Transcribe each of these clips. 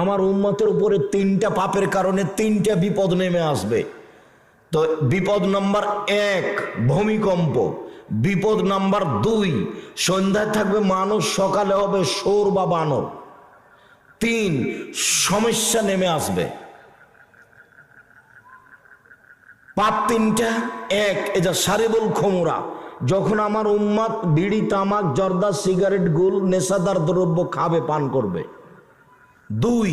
আমার উন্মতের উপরে তিনটা পাপের কারণে তিনটা বিপদ নেমে আসবে। তো বিপদ নাম্বার এক, ভূমিকম্প। বিপদ নাম্বার দুই, সন্ধ্যায় থাকবে মানুষ, সকালে হবে সোর বা বানর। তিন, সমস্যা নেমে আসবে। পাপ তিনটা, এক এটা সারিবুল খমুরা। যখন আমার উম্মাদ বিড়ি, তামাক, জর্দা, সিগারেট, গুল, নেশাদার দ্রব্য খাবে, পান করবে। দুই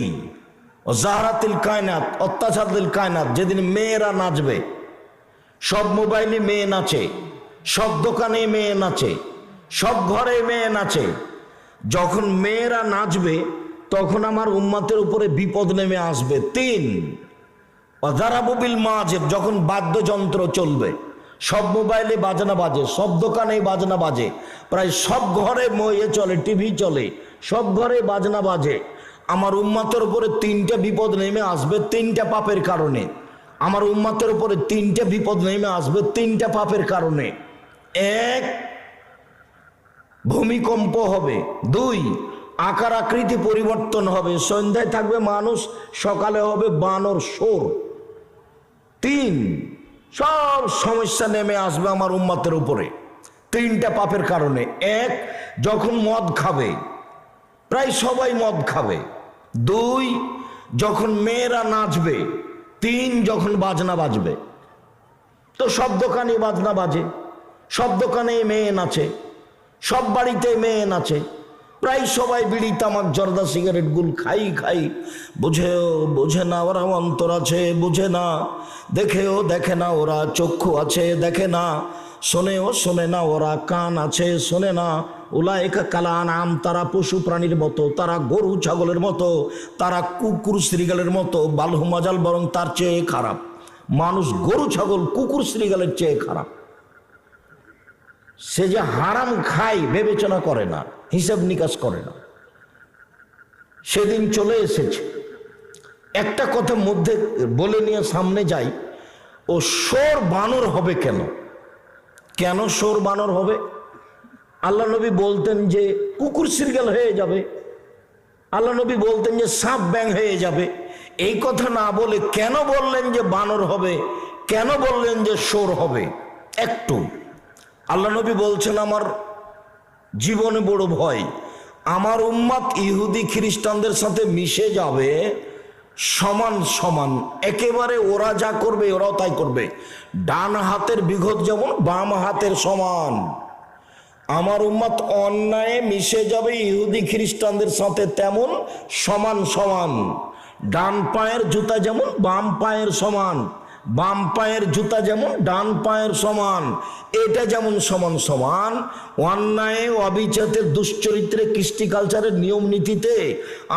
জাহারাতিল কায়নাত অত্যাচারদিল কায়নাত, যেদিন মেয়েরা নাচবে, সব মোবাইলে মেয়ে নাচে, সব দোকানে মেয়ে নাচে, সব ঘরে মেয়ে নাচে। যখন মেয়েরা নাচবে, তখন আমার উম্মাতের উপরে বিপদ নেমে আসবে। তিন অজারাবুবিল মাঝেব যখন বাদ্যযন্ত্র চলবে, সব মোবাইলে বাজনা বাজে, সব দোকানে বাজনা বাজে, প্রায় সব ঘরে ময়ে চলে, টিভি চলে, সব ঘরে বাজনা বাজে। আমার উম্মাতের উপরে তিনটা বিপদ নেমে আসবে তিনটা পাপের কারণে। আমার উম্মাতের উপরে তিনটা বিপদ নেমে আসবে তিনটা পাপের কারণে। এক, ভূমিকম্প হবে। দুই, আকার আকৃতি পরিবর্তন হবে। সন্ধ্যায় থাকবে মানুষ, সকালে হবে বানর সোর তিন, সব সমস্যা নেমে আসবে আমার উম্মাতের উপরে তিনটা পাপের কারণে। এক, যখন মদ খাবে, প্রায় সবাই মদ খাবে। দুই, যখন মেয়েরা নাচবে, তিন, যখন বাজনা বাজবে। তো সব দোকানে বাজনা বাজে, সব দোকানে মেয়ে নাচে, সব বাড়িতে মেয়ে নাচে। প্রায় সবাই বিড়ি, তামাক, জর্দা, সিগারেট, গুল খাই খাই। বুঝেও বুঝে না ওরা অন্তর আছে, বুঝে না। দেখেও দেখে না, ওরা চক্ষু আছে, দেখে না। শোনেও শোনে না, ওরা কান আছে, শোনে না। উলায়কা কালা নাম তারা পশু প্রাণীর মতো, তারা গরু ছাগলের মতো, তারা কুকুর শ্রীগালের মতো, বালহু মাজাল বরং তার চেয়ে খারাপ। মানুষ গরু ছাগল, কুকুর শ্রীগালের চেয়ে খারাপ। সে যে হারাম খায় বিবেচনা করে না, হিসাব নিকাশ করে না। সেদিন চলে এসেছে। একটা কথা মধ্যে বলে নিয়ে সামনে যাই, ও সোর বানর হবে কেন? কেন সোর বানর হবে? আল্লাহ নবী বলতেন যে কুকুর সিরগাল হয়ে যাবে। আল্লাহ নবী বলতেন যে সাপ ব্যাং হয়ে যাবে। এই কথা না বলে কেন বললেন যে বানর হবে? কেন বললেন যে সোর হবে? একটু। আল্লাহ নবী বলছেন, আমার জীবনে বড় ভয়। আমার উম্মাদ ইহুদি খ্রিস্টানদের সাথে মিশে যাবে সমান সমান। একেবারে ওরা যা করবে, ওরাও তাই করবে। ডান হাতের বিঘত যেমন, বাম হাতের সমান। আমার উম্মাদ অন্যায়ে মিশে যাবে ইহুদি খ্রিস্টানদের সাথে তেমন সমান সমান। ডান পায়ের জুতা যেমন বাম পায়ের সমান, বাম পায়ের জুতা যেমন ডান পায়ের সমান, এটা যেমন সমান সমান, অন্যায় অবিচাতে দুশ্চরিত্রে কৃষ্টি কালচারের নিয়ম নীতিতে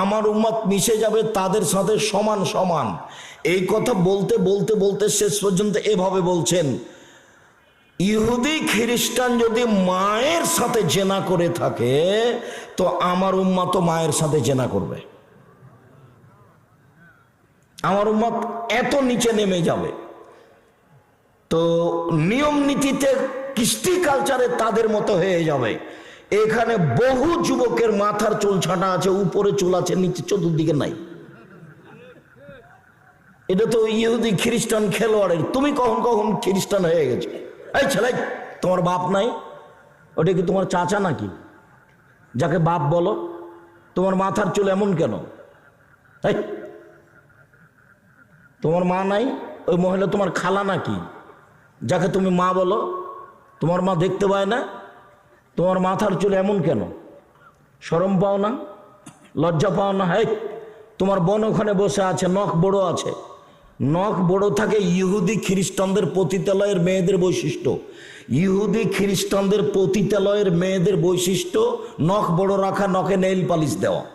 আমার উম্মাদ মিশে যাবে তাদের সাথে সমান সমান। এই কথা বলতে বলতে বলতে শেষ পর্যন্ত এভাবে বলছেন। ইহুদি খ্রিস্টান যদি মায়ের সাথে জেনা করে থাকে, তো আমার উম্মা তো মায়ের সাথে জেনা করবে। আমার উম্মত এত নিচে নেমে যাবে। তো নিয়ম নীতিতে কৃষ্টি কালচারে তাদের মতো হয়ে যাবে। এখানে বহু যুবকের মাথার চুল ছাটা আছে, উপরে চুল আছে, নিচে চতুর্দিকে নাই। এটা তো ইহুদি খ্রিস্টান খেলোয়াড়ের, তুমি কখন কখন খ্রিস্টান হয়ে গেছে? এই ছেলে, তোমার বাপ নাই? ওটা কি তোমার চাচা নাকি? যাকে বাপ বলো, তোমার মাথার চুল এমন কেন? এই, তোমার মা নাই? ওই মহিলা তোমার খালা নাকি? যাকে তুমি মা বলো, তোমার মা দেখতে পায় না? তোমার মাথার চুল এমন কেন? সরম পাও না? লজ্জা পাও না? হ্যাঁ তোমার বোন ওখানে বসে আছে, নখ বড় আছে। নখ বড় থাকে ইহুদি খ্রিস্টানদের পতিতালয়ের মেয়েদের বৈশিষ্ট্য। ইহুদি খ্রিস্টানদের পতিতালয়ের মেয়েদের বৈশিষ্ট্য, নখ বড় রাখা, নখে নেইল পালিশ দেওয়া।